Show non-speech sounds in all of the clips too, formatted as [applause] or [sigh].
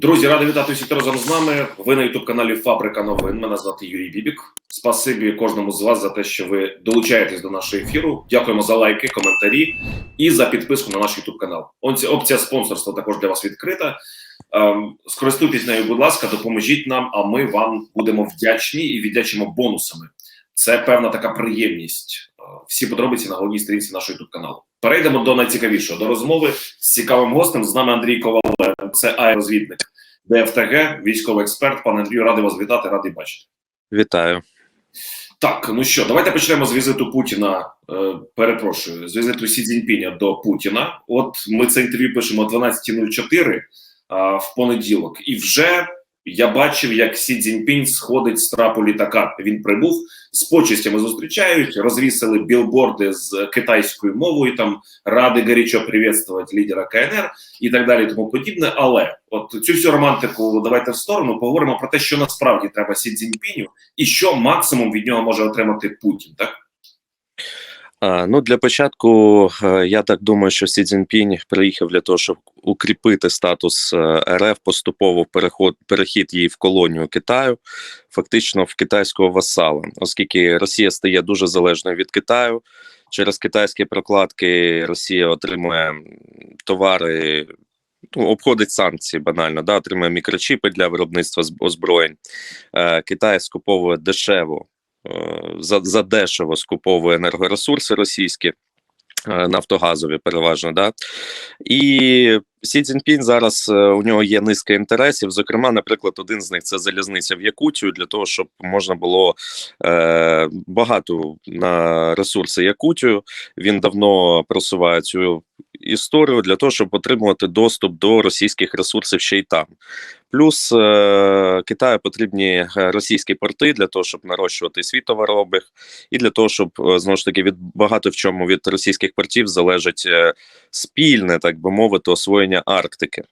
Друзі, радий вітати всіх разом з нами. Ви на ютуб каналі Фабрика новин. Мене звати Юрій Бібік. Спасибі кожному з вас за те, що ви долучаєтесь до нашого ефіру. Дякуємо за лайки, коментарі і за підписку на наш ютуб канал. Опція спонсорства також для вас відкрита. Ем, скористуйтесь нею, будь ласка, допоможіть нам, а ми вам будемо вдячні і віддячимо бонусами. Це певна така приємність. Е, Всі подробиці на головній сторінці нашого ютуб каналу. Перейдемо до найцікавішого до розмови з цікавим гостем. З нами Андрій Коваленко, це аерозвідник ДФТГ, військовий експерт. Пане Андрію, радий вас вітати, радий бачити. Вітаю. Так, ну що, давайте почнемо з візиту Путіна. Е, перепрошую, з візиту Сі Цзіньпіня до Путіна. От ми це інтерв'ю пишемо о 12.04 е, в понеділок, і вже я бачив, як Сі Цзіньпінь сходить з трапу літака. Він прибув з почестями зустрічають, розвісили білборди з китайською мовою. Там ради гарячо привітствувати лідера КНР і так далі, тому подібне. Але от цю всю романтику давайте в сторону. Поговоримо про те, що насправді треба Сі Цзіньпіню і що максимум від нього може отримати Путін. Так ну для початку е, я так думаю, що Сі Цзіньпінь приїхав для того, щоб укріпити статус е, РФ поступово переход перехід її в колонію Китаю, фактично в китайського васала, оскільки Росія стає дуже залежною від Китаю. Через китайські прокладки Росія отримує товари. Ну, обходить санкції банально, да, отримує мікрочіпи для виробництва озброєнь. Е, Китай скуповує дешево е, за, за дешево скуповує енергоресурси російські, е, нафтогазові переважно. Да? І Сі Цзіньпінь зараз е, у нього є низка інтересів. Зокрема, наприклад, один з них це залізниця в Якутію, для того, щоб можна було е, багато на ресурси Якутію. Він давно просуває цю історію для того, щоб отримувати доступ до російських ресурсів ще й там. Плюс е, Китаю потрібні е, російські порти для того, щоб нарощувати свій товарообіг, і для того, щоб е, знову ж таки від багато в чому від російських портів залежить спільне, так би мовити, освоєння Арктики.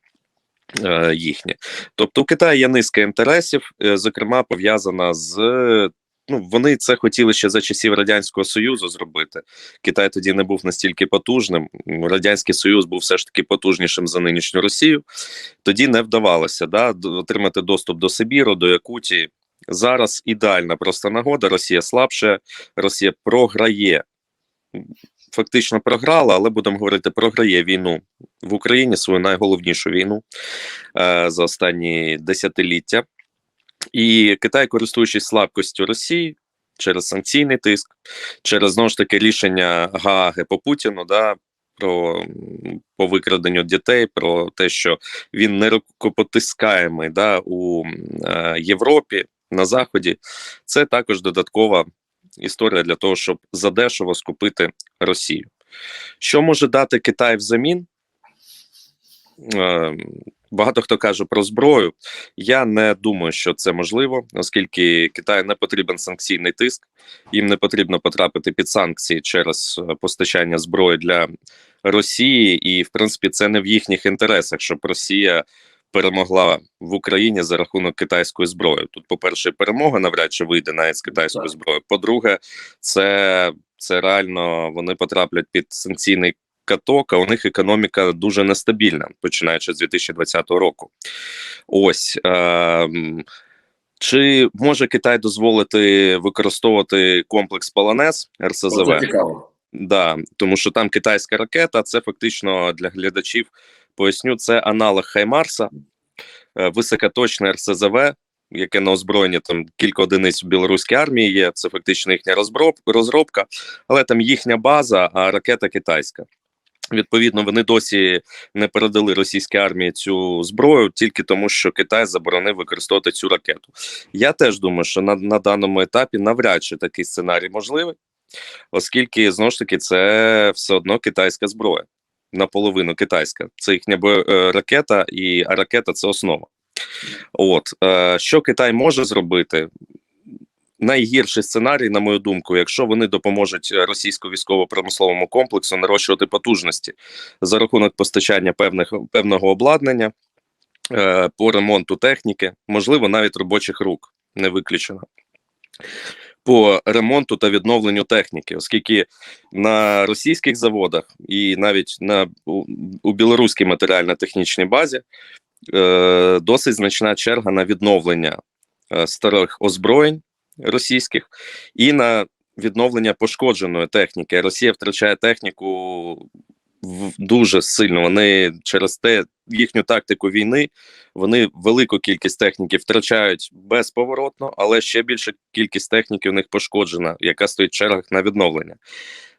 Їхнє, тобто у Китаї є низка інтересів, зокрема пов'язана з ну вони це хотіли ще за часів радянського союзу зробити. Китай тоді не був настільки потужним. Радянський Союз був все ж таки потужнішим за нинішню Росію. Тоді не вдавалося да, отримати доступ до Сибіру, до Якутії. Зараз ідеальна просто нагода. Росія слабше, Росія програє. Фактично програла, але будемо говорити, програє війну в Україні свою найголовнішу війну е, за останні десятиліття. І Китай, користуючись слабкістю Росії через санкційний тиск, через знову ж таки рішення Гааги по Путіну, да, про по викраденню дітей, про те, що він не рукопотискаємий да, у е, Європі на Заході, це також додаткова історія для того, щоб задешево скупити Росію. Що може дати Китай взамін? Е, Багато хто каже про зброю. Я не думаю, що це можливо, оскільки Китаю не потрібен санкційний тиск, їм не потрібно потрапити під санкції через е, постачання зброї для Росії, і в принципі це не в їхніх інтересах, щоб Росія перемогла в Україні за рахунок китайської зброї. Тут, по-перше, перемога навряд чи вийде навіть з китайської зброї. По-друге, це, це реально вони потраплять під санкційний каток, а у них економіка дуже нестабільна, починаючи з 2020 року. Ось. Е, чи може Китай дозволити використовувати комплекс Полонез РСЗВ? Це цікаво. Да, тому що там китайська ракета, це фактично для глядачів поясню, це аналог Хаймарса, е, високоточне РСЗВ, яке на озброєнні там кілька одиниць в білоруській армії є. Це фактично їхня розробка, але там їхня база, а ракета китайська. Відповідно, вони досі не передали російській армії цю зброю тільки тому, що Китай заборонив використовувати цю ракету. Я теж думаю, що на, на даному етапі навряд чи такий сценарій можливий, оскільки знову ж таки це все одно китайська зброя, наполовину китайська. Це їхня е, ракета, і а ракета це основа. От е, що Китай може зробити? Найгірший сценарій, на мою думку, якщо вони допоможуть е, російсько військово-промисловому комплексу нарощувати потужності за рахунок постачання певних певного обладнання е, по ремонту техніки, можливо, навіть робочих рук не виключено. По ремонту та відновленню техніки, оскільки на російських заводах і навіть на у, у білоруській матеріально-технічній базі е, досить значна черга на відновлення е, старих озброєнь російських і на відновлення пошкодженої техніки. Росія втрачає техніку дуже сильно. Вони через те їхню тактику війни вони велику кількість техніки втрачають безповоротно, але ще більша кількість техніки у них пошкоджена, яка стоїть в чергах на відновлення.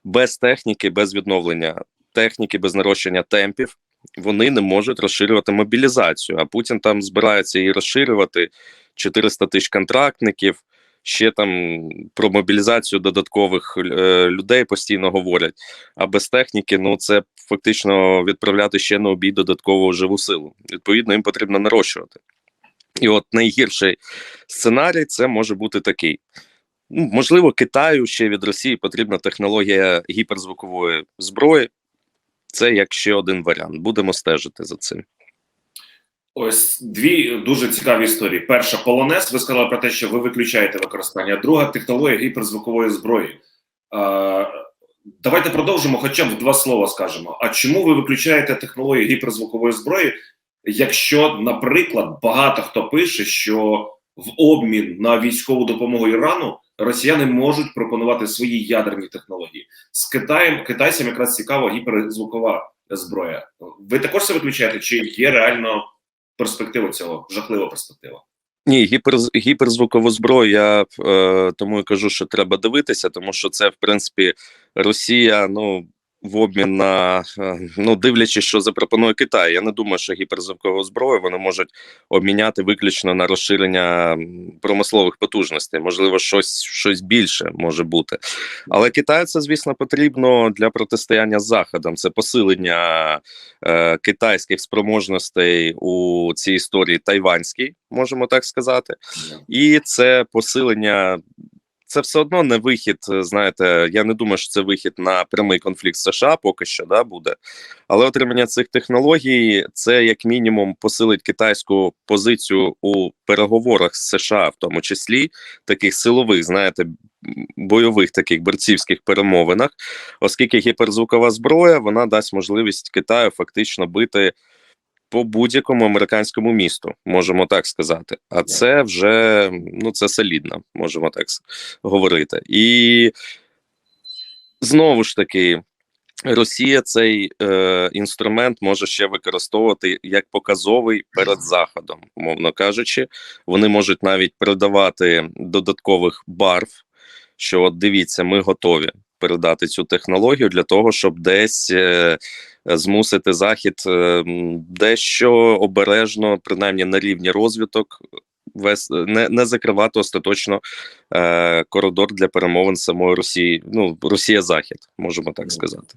Без техніки, без відновлення техніки, без нарощення темпів. Вони не можуть розширювати мобілізацію. А Путін там збирається її розширювати 400 тисяч контрактників. Ще там про мобілізацію додаткових е, людей постійно говорять. А без техніки, ну це фактично відправляти ще на обій додаткову живу силу. Відповідно, їм потрібно нарощувати. І от найгірший сценарій це може бути такий. Ну, можливо, Китаю ще від Росії потрібна технологія гіперзвукової зброї. Це як ще один варіант. Будемо стежити за цим. Ось дві дуже цікаві історії. Перша полонез. Ви сказали про те, що ви виключаєте використання. Друга технологія гіперзвукової зброї. Е, давайте продовжимо, хоча б два слова скажемо. А чому ви виключаєте технологію гіперзвукової зброї, якщо, наприклад, багато хто пише, що в обмін на військову допомогу Ірану росіяни можуть пропонувати свої ядерні технології з Китаєм? Китайцям якраз цікава гіперзвукова зброя. Ви також це виключаєте? Чи є реально? Перспектива цього, жахлива перспектива. Ні, гіпер, зброю я е, тому і кажу, що треба дивитися, тому що це, в принципі, Росія, ну. В обмін на е, ну дивлячись, що запропонує Китай. Я не думаю, що гіперзвукову зброю вони можуть обміняти виключно на розширення промислових потужностей. Можливо, щось щось більше може бути. Але Китаю це, звісно, потрібно для протистояння з Заходом. Це посилення е, китайських спроможностей у цій історії тайванській, можемо так сказати, і це посилення. Це все одно не вихід. е, Знаєте, я не думаю, що це вихід на прямий конфлікт США поки що да буде. Але отримання цих технологій це як мінімум посилить китайську позицію у переговорах з США, в тому числі таких силових, знаєте, бойових таких борцівських перемовинах, оскільки гіперзвукова зброя вона дасть можливість Китаю фактично бити по будь-якому американському місту, можемо так сказати. А це вже ну це солідно, можемо так говорити. І знову ж таки. Росія цей е, інструмент може ще використовувати як показовий перед заходом, умовно кажучи, вони можуть навіть передавати додаткових барв. Що от дивіться, ми готові передати цю технологію для того, щоб десь е, змусити захід е, дещо обережно, принаймні на рівні розвиток, вес не, не закривати остаточно е, коридор для перемовин самої Росії. Ну Росія Захід, можемо так сказати.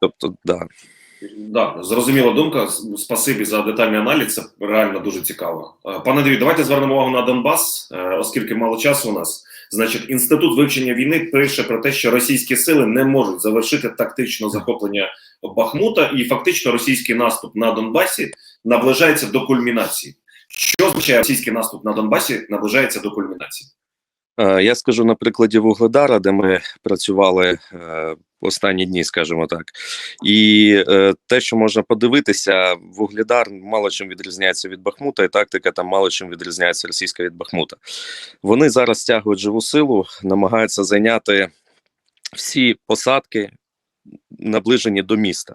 Тобто, да. Да, зрозуміла думка. Спасибі за детальний аналіз. Це реально дуже цікаво. Е, Пане Андрію, давайте звернемо увагу на Донбас, е, оскільки мало часу у нас. Значить, інститут вивчення війни пише про те, що російські сили не можуть завершити тактичне захоплення Бахмута, і фактично російський наступ на Донбасі наближається до кульмінації. Що означає російський наступ на Донбасі наближається до кульмінації? Е, Я скажу на прикладі Вугледара, де ми працювали е, останні дні, скажімо так. І е, те, що можна подивитися, Вугледар мало чим відрізняється від Бахмута, і тактика там мало чим відрізняється російська від Бахмута. Вони зараз стягують живу силу, намагаються зайняти всі посадки, наближені до міста.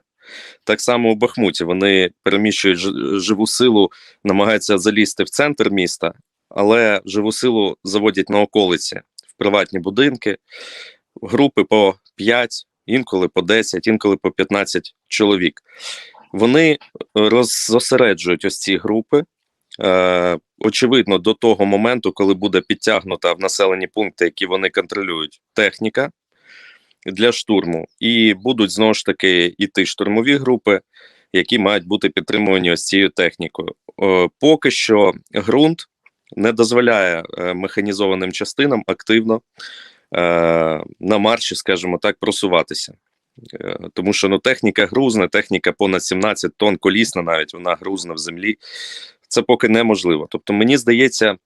Так само у Бахмуті вони переміщують живу силу, намагаються залізти в центр міста, але живу силу заводять на околиці в приватні будинки, групи по 5, інколи по 10, інколи по 15 чоловік. Вони роззосереджують ось ці групи. Е, очевидно, до того моменту, коли буде підтягнута в населені пункти, які вони контролюють, техніка для штурму, і будуть знову ж таки іти штурмові групи, які мають бути підтримувані ось цією технікою. Е, поки що ґрунт не дозволяє е, механізованим частинам активно е, на марші, скажімо так, просуватися. Е, Тому що ну, техніка грузна, техніка понад 17 тонн, колісна навіть вона грузна в землі. Це поки неможливо. Тобто, мені здається,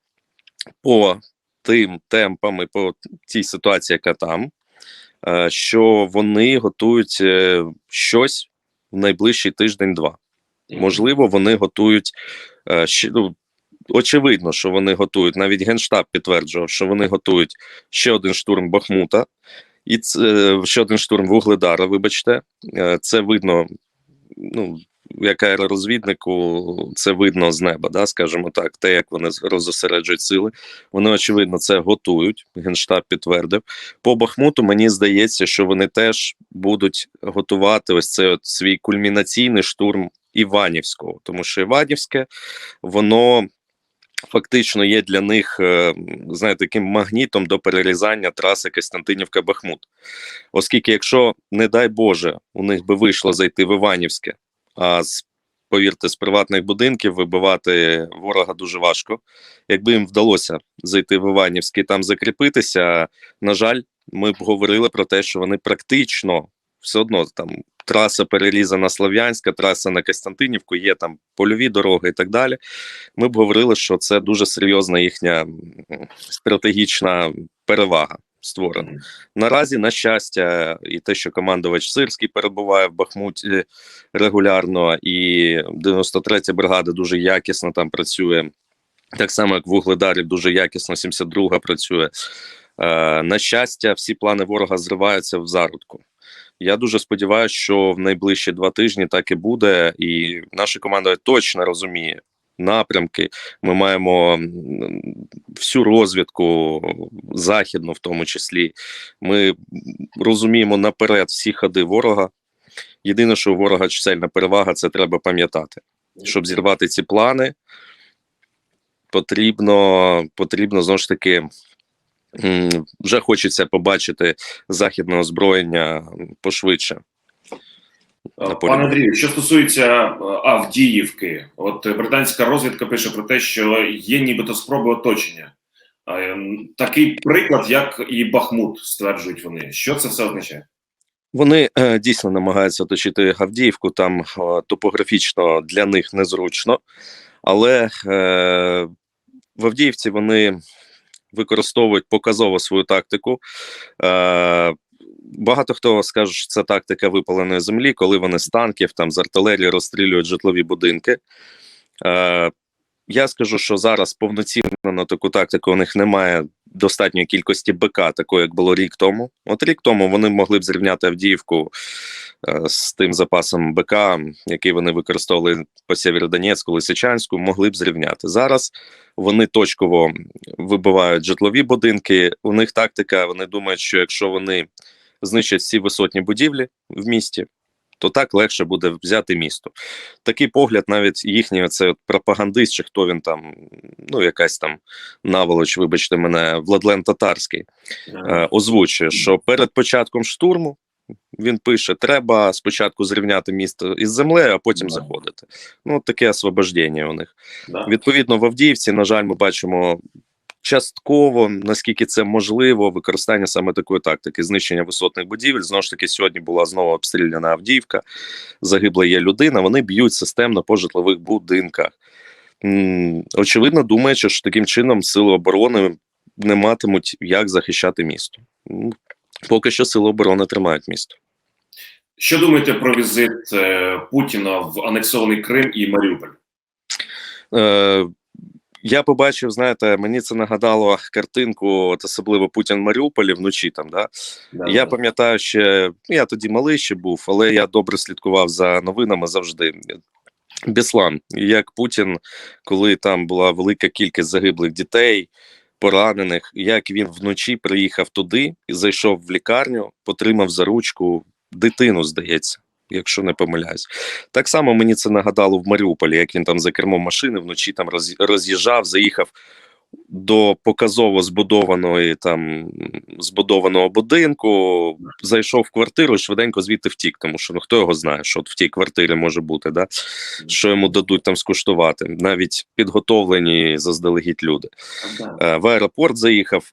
по тим темпам і по тій ситуації, яка там, що вони готують щось в найближчий тиждень-два. Можливо, вони готують ну, очевидно, що вони готують. Навіть генштаб підтверджував, що вони готують ще один штурм Бахмута, і це е, ще один штурм Вугледара. Вибачте, Е, це видно. Ну як аеророзвіднику, це видно з неба, да, скажімо так, те, як вони розосереджують сили. Вони очевидно це готують. Генштаб підтвердив. По Бахмуту мені здається, що вони теж будуть готувати ось цей от свій кульмінаційний штурм Іванівського, тому що Іванівське воно фактично є для них е, знаєте, таким магнітом до перерізання траси Костянтинівка-Бахмут. Оскільки, якщо, не дай Боже, у них би вийшло зайти в Іванівське, а з повірте, з приватних будинків вибивати ворога дуже важко. Якби їм вдалося зайти в Іванівське і там закріпитися, на жаль, ми б говорили про те, що вони практично все одно там траса перерізана Слов'янська, траса на Костянтинівку, є там польові дороги і так далі. Ми б говорили, що це дуже серйозна їхня стратегічна перевага створена. Наразі, на щастя, і те, що командувач Сирський перебуває в Бахмуті регулярно, і 93-я бригада дуже якісно там працює. Так само, як в Угледарів дуже якісно 72-га працює. Е, на щастя, всі плани ворога зриваються в зародку. Я дуже сподіваюся, що в найближчі два тижні так і буде, і наша команда точно розуміє напрямки. Ми маємо всю розвідку західну, в тому числі. Ми розуміємо наперед всі ходи ворога. Єдине, що у ворога чисельна перевага, це треба пам'ятати. Щоб зірвати ці плани, потрібно, потрібно знову ж таки. Вже хочеться побачити західне озброєння пошвидше. Пане Андрію, що стосується е, Авдіївки, от е, британська розвідка пише про те, що є нібито спроби оточення. Е, Такий приклад, як і Бахмут, стверджують вони. Що це все означає? Вони е, дійсно намагаються оточити Авдіївку. Там е, топографічно для них незручно, але е, в Авдіївці вони використовують показово свою тактику. Е, Багато хто скаже, що це тактика випаленої землі, коли вони з танків там з артилерії розстрілюють житлові будинки. Е, я скажу, що зараз повноцінно на таку тактику у них немає достатньої кількості БК, такої як було рік тому. От рік тому вони могли б зрівняти Авдіївку з тим запасом БК, який вони використовували по Сєвєродонецьку, Лисичанську, могли б зрівняти. Зараз вони точково вибивають житлові будинки. У них тактика. Вони думають, що якщо вони знищать всі висотні будівлі в місті. То так легше буде взяти місто. Такий погляд, навіть їхній от пропагандист, чи хто він там, ну якась там наволоч, вибачте мене, Владлен Татарський, е, озвучує, що перед початком штурму він пише: треба спочатку зрівняти місто із землею, а потім Да. заходити. Ну, таке освобождення у них. Да. Відповідно, в Авдіївці, на жаль, ми бачимо частково, наскільки це можливо, використання саме такої тактики знищення висотних будівель. Знову ж таки, сьогодні була знову обстріляна Авдіївка, загибла є людина. Вони б'ють системно по житлових будинках. Очевидно, думаючи, що таким чином сили оборони не матимуть як захищати місто. Поки що сили оборони тримають місто. Що думаєте про візит е, Путіна в анексований Крим і Маріуполь? Е, я побачив, знаєте, мені це нагадало картинку, от особливо Путін в Маріуполі вночі там. Да? Да. Я пам'ятаю, ще ну, я тоді малий ще був, але я добре слідкував за новинами завжди. Біслан, як Путін, коли там була велика кількість загиблих дітей, поранених, як він вночі приїхав туди і зайшов в лікарню, потримав за ручку дитину, здається, якщо не помиляюсь. Так само мені це нагадало в Маріуполі, як він там за кермом машини вночі там роз'їжджав, заїхав до показово збудованої там збудованого будинку, зайшов в квартиру і швиденько звідти втік, тому що ну хто його знає, що от в тій квартирі може бути, да? що йому дадуть там скуштувати, навіть підготовлені заздалегідь люди. Е, в аеропорт заїхав.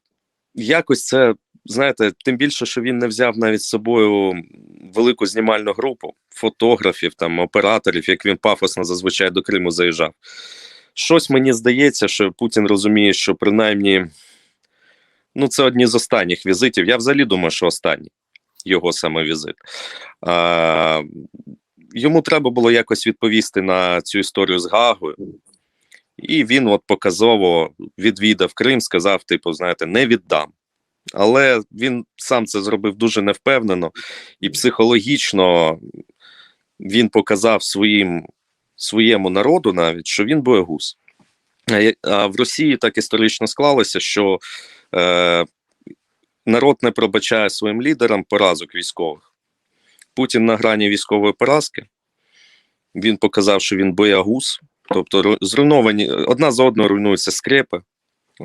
Якось це, знаєте, тим більше, що він не взяв навіть з собою велику знімальну групу фотографів, там операторів, як він пафосно зазвичай до Криму заїжджав. Щось мені здається, що Путін розуміє, що принаймні ну, це одні з останніх візитів. Я взагалі думаю, що останній його саме візит. А, йому треба було якось відповісти на цю історію з Гагою. І він от показово відвідав Крим, сказав: типу, знаєте, не віддам. Але він сам це зробив дуже невпевнено, і психологічно він показав своїм, своєму народу навіть, що він боягуз. А в Росії так історично склалося, що е, народ не пробачає своїм лідерам поразок військових. Путін на грані військової поразки. Він показав, що він боягуз, тобто зруйновані одна за одною руйнуються скрепи.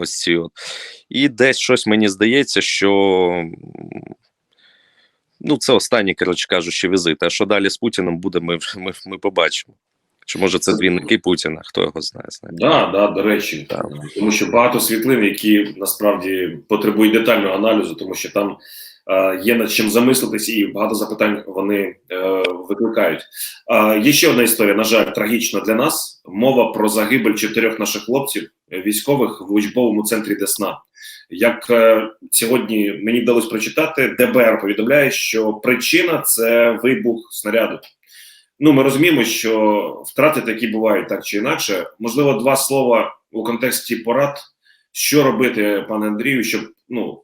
Ось ці от. І десь щось мені здається, що ну, це останні, коротше кажучи, візити. А що далі з Путіним буде, ми, ми, ми побачимо. Чи може це двійники Путіна, хто його знає. Так, Да, да, до речі, да. тому що багато світлин, які насправді потребують детального аналізу, тому що там є над чим замислитись, і багато запитань вони е, викликають. Е, є ще одна історія, на жаль, трагічна для нас. Мова про загибель чотирьох наших хлопців е, військових в учбовому центрі Десна. Як е, сьогодні мені вдалося прочитати, ДБР повідомляє, що причина це вибух снаряду. Ну, ми розуміємо, що втрати такі бувають так чи інакше. Можливо, два слова у контексті порад, що робити, пане Андрію, щоб ну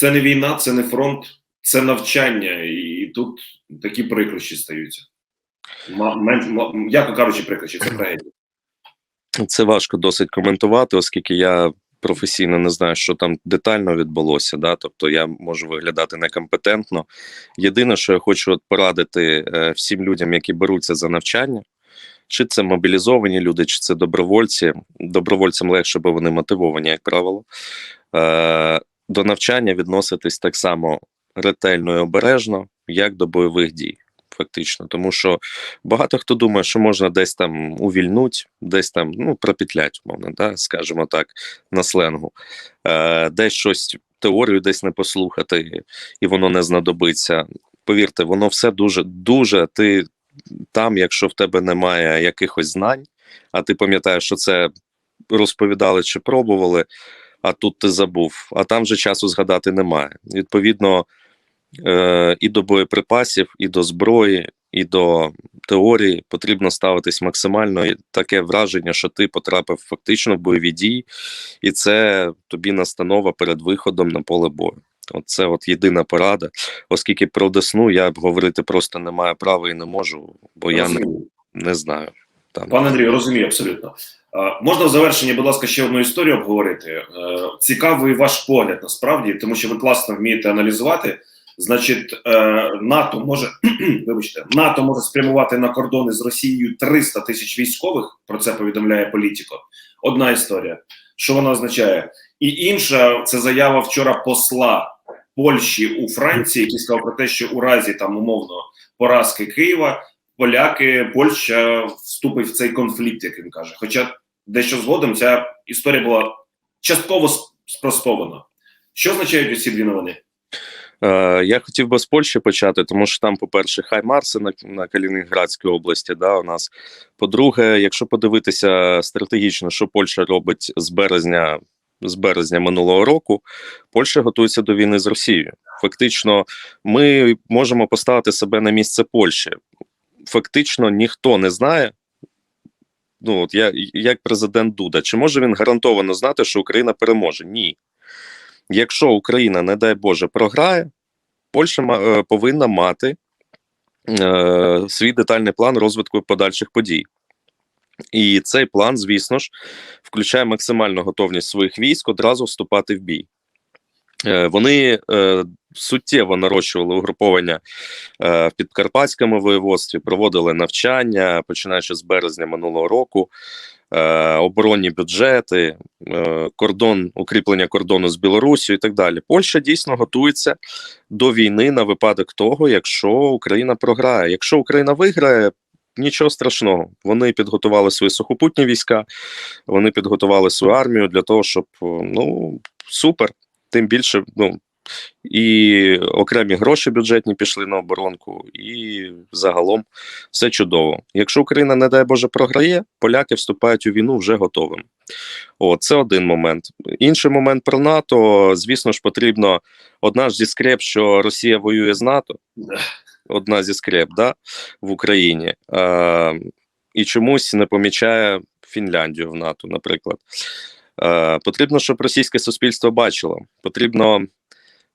це не війна, це не фронт, це навчання, і тут такі прикрощі стаються. Яко кажучи, прикрощі, це трагедія. Це важко досить коментувати, оскільки я професійно не знаю, що там детально відбулося. Да? Тобто я можу виглядати некомпетентно. Єдине, що я хочу от порадити е, всім людям, які беруться за навчання, чи це мобілізовані люди, чи це добровольці. Добровольцям легше, бо вони мотивовані, як правило. Е, до навчання відноситись так само ретельно і обережно, як до бойових дій. Фактично, тому що багато хто думає, що можна десь там увільнуть, десь там ну пропетлять, умовно, да, скажімо так, на сленгу, е, десь щось теорію десь не послухати, і воно не знадобиться. Повірте, воно все дуже дуже. Ти там, якщо в тебе немає якихось знань, а ти пам'ятаєш, що це розповідали чи пробували, а тут ти забув, а там же часу згадати немає. Відповідно, е, і до боєприпасів, і до зброї, і до теорії потрібно ставитись максимально і таке враження, що ти потрапив фактично в бойові дії, і це тобі настанова перед виходом на поле бою. От це от єдина порада, оскільки про Десну я говорити просто не маю права і не можу, бо я не, не знаю. Там. Пане Андрію, розумію абсолютно. А, можна в завершенні, будь ласка, ще одну історію обговорити. Е, цікавий ваш погляд насправді, тому що ви класно вмієте аналізувати. Значить, е, НАТО може [clears throat] вибачте, НАТО може спрямувати на кордони з Росією 300 тисяч військових. Про це повідомляє Політіко. Одна історія. Що вона означає? І інша це заява вчора посла Польщі у Франції, який сказав про те, що у разі там умовно поразки Києва поляки, Польща вступить в цей конфлікт, як він каже. Хоча дещо згодом ця історія була частково спростована. Що означають ці дві новини? Е, я хотів би з Польщі почати, тому що там, по-перше, Хаймарси на, на Калінінградській області. Да, у нас. По-друге, якщо подивитися стратегічно, що Польща робить з березня, з березня минулого року, Польща готується до війни з Росією. Фактично, ми можемо поставити себе на місце Польщі. Фактично, ніхто не знає. Ну, от я як президент Дуда, чи може він гарантовано знати, що Україна переможе? Ні. Якщо Україна, не дай Боже, програє, Польща е, повинна мати е, свій детальний план розвитку подальших подій. І цей план, звісно ж, включає максимальну готовність своїх військ одразу вступати в бій. Е, вони е, суттєво нарощували угруповання е, в Підкарпатському воєводстві, проводили навчання, починаючи з березня минулого року, оборонні бюджети, кордон, укріплення кордону з Білорусією і так далі. Польща дійсно готується до війни на випадок того, якщо Україна програє. Якщо Україна виграє, нічого страшного. Вони підготували свої сухопутні війська, вони підготували свою армію для того, щоб ну супер. Тим більше, ну і окремі гроші бюджетні пішли на оборонку, і загалом все чудово. Якщо Україна, не дай Боже, програє, поляки вступають у війну вже готовим. О, це один момент. Інший момент про НАТО. Звісно ж, потрібно одна ж зі скреп, що Росія воює з НАТО. одна зі скреп, да, в Україні, е, і чомусь не помічає Фінляндію в НАТО, наприклад. Е, потрібно, щоб російське суспільство бачило. Потрібно,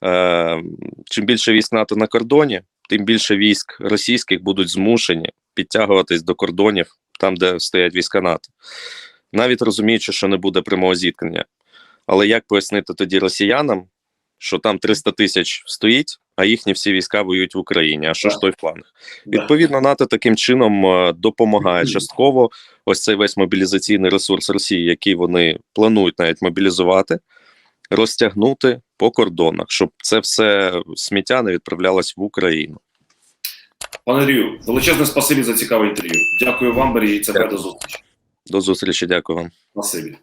е, чим більше військ НАТО на кордоні, тим більше військ російських будуть змушені підтягуватись до кордонів там, де стоять війська НАТО, навіть розуміючи, що не буде прямого зіткнення. Але як пояснити тоді росіянам, що там 300 тисяч стоїть, а їхні всі війська воюють в Україні? А що ж той фланг? Відповідно, НАТО таким чином е, допомагає частково ось цей весь мобілізаційний ресурс Росії, який вони планують навіть мобілізувати, розтягнути по кордонах, щоб це все сміття не відправлялось в Україну. Пане Андрію, величезне спасибі за цікаве інтерв'ю. Дякую вам, бережіть себе до зустрічі. До зустрічі, дякую вам. Спасибі.